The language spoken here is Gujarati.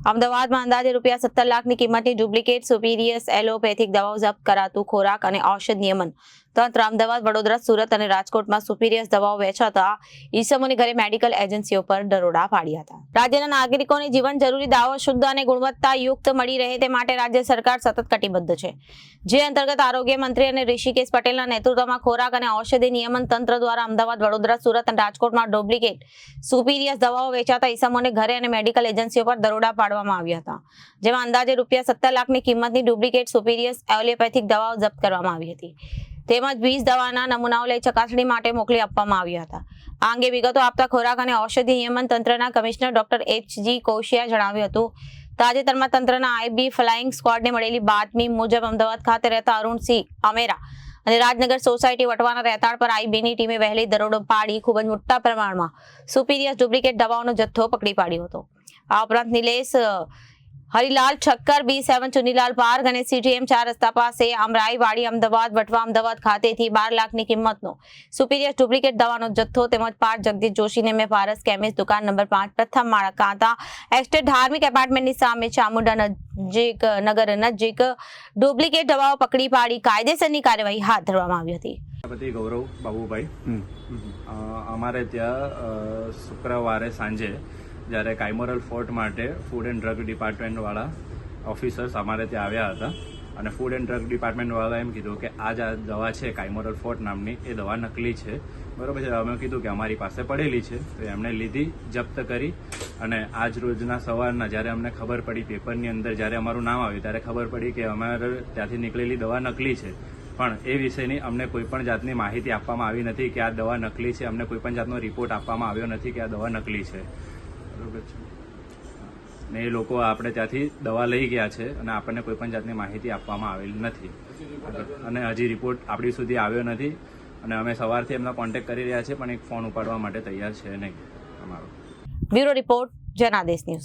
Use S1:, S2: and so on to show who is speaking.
S1: અમદાવાદમાં અંદાજે રૂપિયા સત્તર લાખની કિંમતની ડુપ્લિકેટ સુપીરિયસ એલોપેથિક દવાઓ જપ્ત કરાતું ખોરાક અને ઔષધ નિયમન તંત્ર અમદાવાદ, વડોદરા, સુરત અને રાજકોટમાં સુપીરિયસ દવાઓ વેચાતા ઈસમોની ઘરે મેડિકલ એજન્સીઓ પર દરોડા પાડ્યા હતા. રાજ્યના નાગરિકોને જીવન જરૂરી દાવો, શુદ્ધ અને ગુણવત્તાયુક્ત મળી રહે તે માટે રાજ્ય સરકાર સતત કટિબદ્ધ છે. જે અંતર્ગત આરોગ્ય મંત્રી અને ઋષિકેશ પટેલના નેતૃત્વમાં ખોરાક અને ઔષધિ નિયમન તંત્ર દ્વારા અમદાવાદ, વડોદરા, સુરત અને રાજકોટમાં ડુપ્લિકેટ સુપીરિયસ દવાઓ વેચાતા ઈસમોને ઘરે અને મેડિકલ એજન્સીઓ પર દરોડા પાડવામાં આવ્યા હતા. જેમાં અંદાજે રૂપિયા સત્તર લાખની કિંમતની ડુપ્લિકેટ સુપીરિયસ એલોપેથિક દવાઓ જપ્ત કરવામાં આવી હતી. તેમજ વીસ દવાના નમૂનાઓ લઈ ચકાસણી માટે મોકલી આપવામાં આવ્યા હતા. આ અંગે વિગતો આપતા ખોરાક અને ઔષધિ નિયમન તંત્રના કમિશનર ડોક્ટર એચજી કોશિયા જણાવ્યું હતું. તાજેતરમાં તંત્રના આઈબી ફ્લાઇંગ સ્ક્વોડને મળેલી બાતમી મુજબ અમદાવાદ ખાતે રહેતા અરુણસિંહ અમેરા અને રાજનગર સોસાયટી વટવાના રહેતાળ પર આઈબીની ટીમે વહેલી દરોડો પાડી ખૂબ જ મોટા પ્રમાણમાં સુપીરિયસ ડુપ્લિકેટ દવાઓનો જથ્થો પકડી પાડ્યો હતો. આ ઉપરાંત Nilesh Harilal Thakkar B seven Chunilal park અને સીટીએમ ચાર રસ્તા પાસે અમરાઈવાડી અમદાવાદ વટવા અમદાવાદ ખાતેથી બાર લાખની કિંમતનો સુપીરિયર ડુપ્લિકેટ દવાનો જથ્થો તેમજ પાર્ટ જગદીશ જોશીને મેં પારસ કેમિસ્ટ દુકાન નંબર પાંચ પ્રથમ માળા કાંતા. એસ્ટેટ ધાર્મિક એપાર્ટમેન્ટની સામે ચામુંડા નજીક નગર નજીક. ડુપ્લિકેટ દવાઓ પકડી પાડી કાયદેસરની કાર્યવાહી હાથ ધરવામાં આવી હતી.
S2: ગૌરવ બાબુભાઈ. અમારે ત્યાં શુક્રવારે સાંજે જ્યારે કાઇમોરલ ફોર્ટ માટે ફૂડ એન્ડ ડ્રગ ડિપાર્ટમેન્ટવાળા ઓફિસર્સ અમારે ત્યાં આવ્યા હતા. અને ફૂડ એન્ડ ડ્રગ ડિપાર્ટમેન્ટવાળા એમ કીધું કે આ જ દવા છે કાઇમોરલ ફોર્ટ નામની. એ દવા નકલી છે. બરાબર છે? અમે કીધું કે અમારી પાસે પડેલી છે. તો એમણે લીધી, જપ્ત કરી. અને આજ રોજના સવારના જ્યારે અમને ખબર પડી પેપરની અંદર, જ્યારે અમારું નામ આવ્યું, ત્યારે ખબર પડી કે અમારે ત્યાંથી નીકળેલી દવા નકલી છે. પણ એ વિશેની અમને કોઈપણ જાતની માહિતી આપવામાં આવી નથી કે આ દવા નકલી છે. અમને કોઈપણ જાતનો રિપોર્ટ આપવામાં આવ્યો નથી કે આ દવા નકલી છે. બરોબર છે. ને એ લોકો આપણે ત્યાંથી દવા લઈ ગયા છે અને આપણને કોઈ પણ જાતની માહિતી આપવામાં આવેલી નથી. અને હજી રિપોર્ટ આપણી સુધી આવ્યો નથી. અને અમે સવારથી એમનો કોન્ટેક્ટ કરી રહ્યા છીએ પણ એક ફોન ઉપાડવા માટે તૈયાર છે નહીં. અમારો.
S1: Bureau report Janadesh news.